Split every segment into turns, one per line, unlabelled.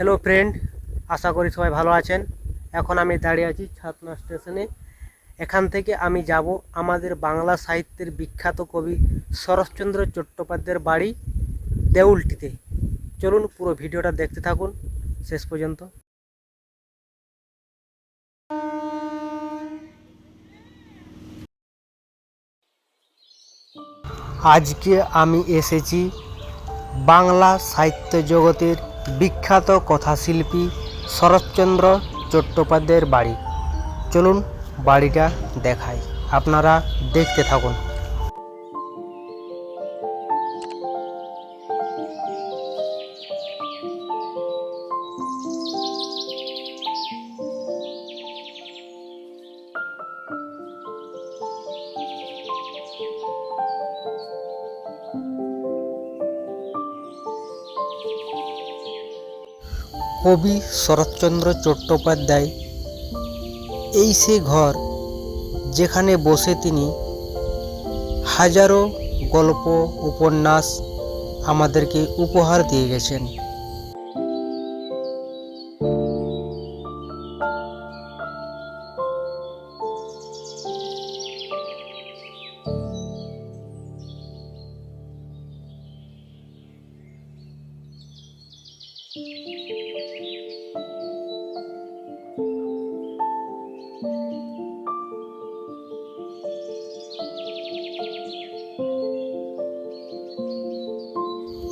Hello friend আশা করি সবাই ভালো আছেন। এখন আমি দাঁড়িয়ে আছি ছাতনা স্টেশনে। এখান থেকে আমি যাব আমাদের বাংলা সাহিত্যের বিখ্যাত কবি শরৎচন্দ্র চট্টোপাধ্যায়ের বাড়ি দেউলটিতে। চলুন পুরো ভিডিওটা দেখতে থাকুন। শেষ পর্যন্ত। আজকে আমি এসেছি বাংলা সাহিত্য জগতের বিখ্যাত কথাশিল্পী শরৎচন্দ্র চট্টোপাধ্যায়ের বাড়ি। চলুন বাড়িটা দেখাই। আপনারা দেখতে থাকুন। কবি শরৎচন্দ্র চট্টোপাধ্যায় এই সে ঘর যেখানে বসে তিনি হাজারো গল্প, উপন্যাস আমাদেরকে উপহার দিয়ে গেছেন।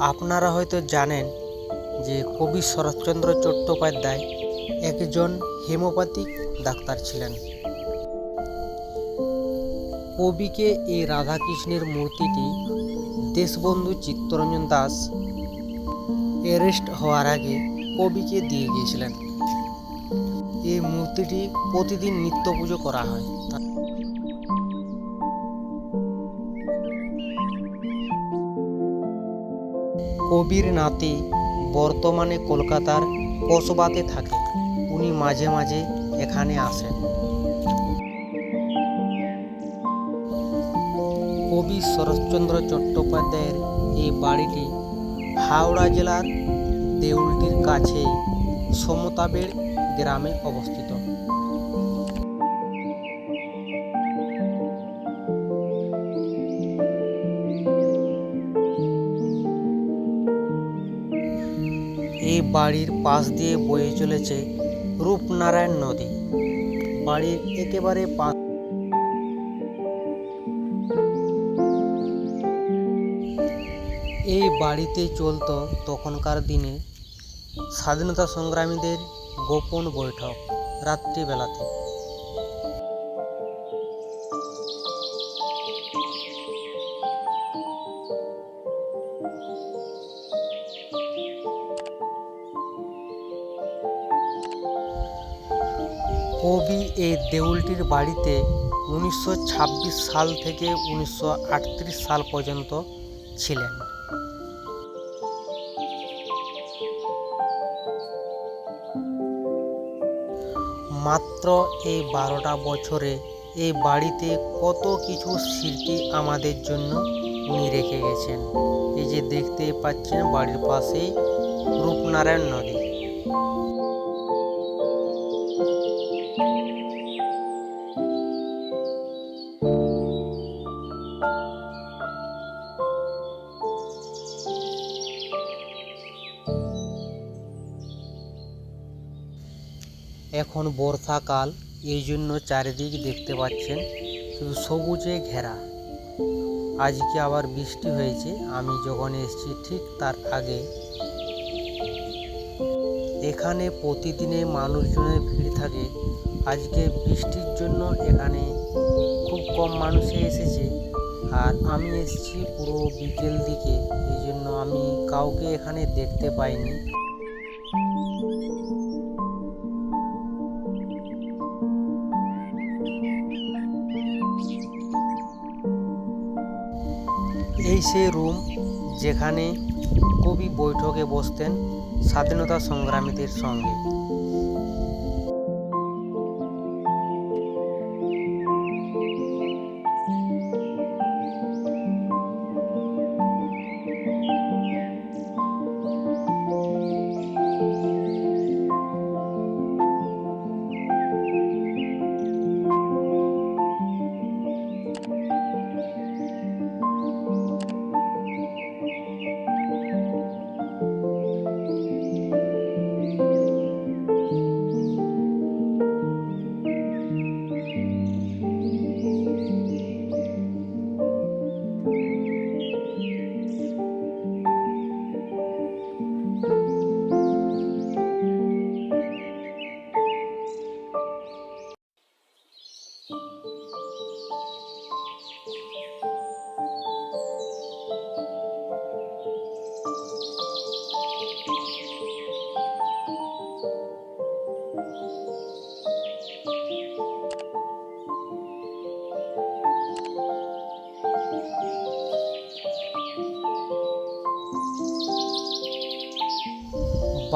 আপনারা হয়তো জানেন যে কবি শরৎচন্দ্র চট্টোপাধ্যায় একজন হেমোপ্যাথিক ডাক্তার ছিলেন। কবিকে এই রাধাকৃষ্ণের মূর্তিটি দেশবন্ধু চিত্তরঞ্জন দাস অ্যারেস্ট হওয়ার আগে কবিকে দিয়ে গিয়েছিলেন। এই মূর্তিটি প্রতিদিন নিত্য পুজো করা হয়। কবির নাতি বর্তমানে কলকাতার কসবাতে থাকে। উনি মাঝে মাঝে এখানে আসেন। কবি শরৎচন্দ্র চট্টোপাধ্যায়ের এই বাড়িটি হাওড়া জেলার দেউলটির কাছেই সমতাবেড় গ্রামে অবস্থিত। বাড়ির পাশ দিয়ে বয়ে চলেছে রূপনারায়ণ নদী। বাড়ির একেবারে পাশ এই বাড়িতে চলত তখনকার দিনে স্বাধীনতা সংগ্রামীদের গোপন বৈঠক রাত্রিবেলাতে। কবি এই দেউলটির বাড়িতে উনিশশো ছাব্বিশ সাল থেকে উনিশশো আটত্রিশ সাল পর্যন্ত ছিলেন। মাত্র এই বারোটা বছরে এই বাড়িতে কত কিছু স্মৃতি আমাদের জন্য উনি রেখে গেছেন। এই যে দেখতে পাচ্ছেন বাড়ির পাশেই রূপনারায়ণ নদী। এখন বর্ষাকাল, এই জন্য চারিদিক দেখতে পাচ্ছেন শুধু সবুজে ঘেরা। আজকে আবার বৃষ্টি হয়েছে, আমি যখন এসেছি ঠিক তার আগে। এখানে প্রতিদিনে মানুষজনের ভিড় থাকে। আজকে বৃষ্টির জন্য এখানে খুব কম মানুষই এসেছে। আর আমি এসেছি পুরো বিকেল দিকে, এই জন্য আমি কাউকে এখানে দেখতে পাইনি। এই সেই রুম যেখানে কবি বৈঠকে বসতেন স্বাধীনতা সংগ্রামীদের সঙ্গে।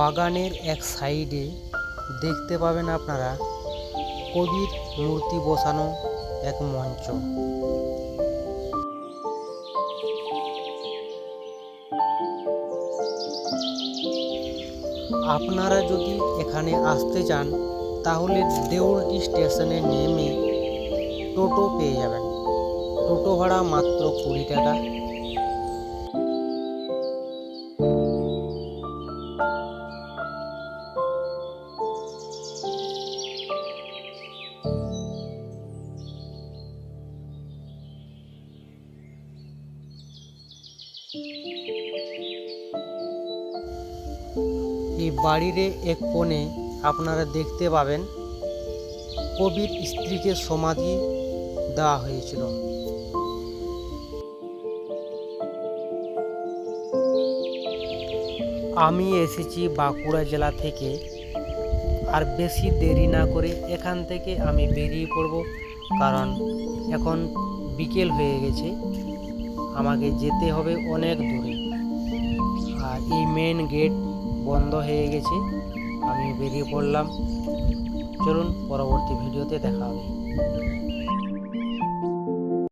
বাগানের এক সাইডে দেখতে পাবেন আপনারা কবির মূর্তি বসানো এক মঞ্চ। আপনারা যদি এখানে আসতে চান, তাহলে দেউলটি স্টেশনে নেমে টোটো পেয়ে যাবেন। টোটো ভাড়া মাত্র কুড়ি টাকা। এই বাড়ির এক কোণে আপনারা দেখতে পাবেন কবির স্ত্রীকে সমাধি দেওয়া হয়েছিল। আমি এসেছি বাঁকুড়া জেলা থেকে আর বেশি দেরি না করে এখান থেকে আমি বেরিয়ে পড়ব কারণ এখন বিকেল হয়ে গেছে। আমাকে যেতে হবে অনেক দূরে। আর এই মেন গেট বন্ধ হয়ে গেছে আমি বেরিয়ে পড়লাম। চলুন পরবর্তী ভিডিওতে দেখা হবে।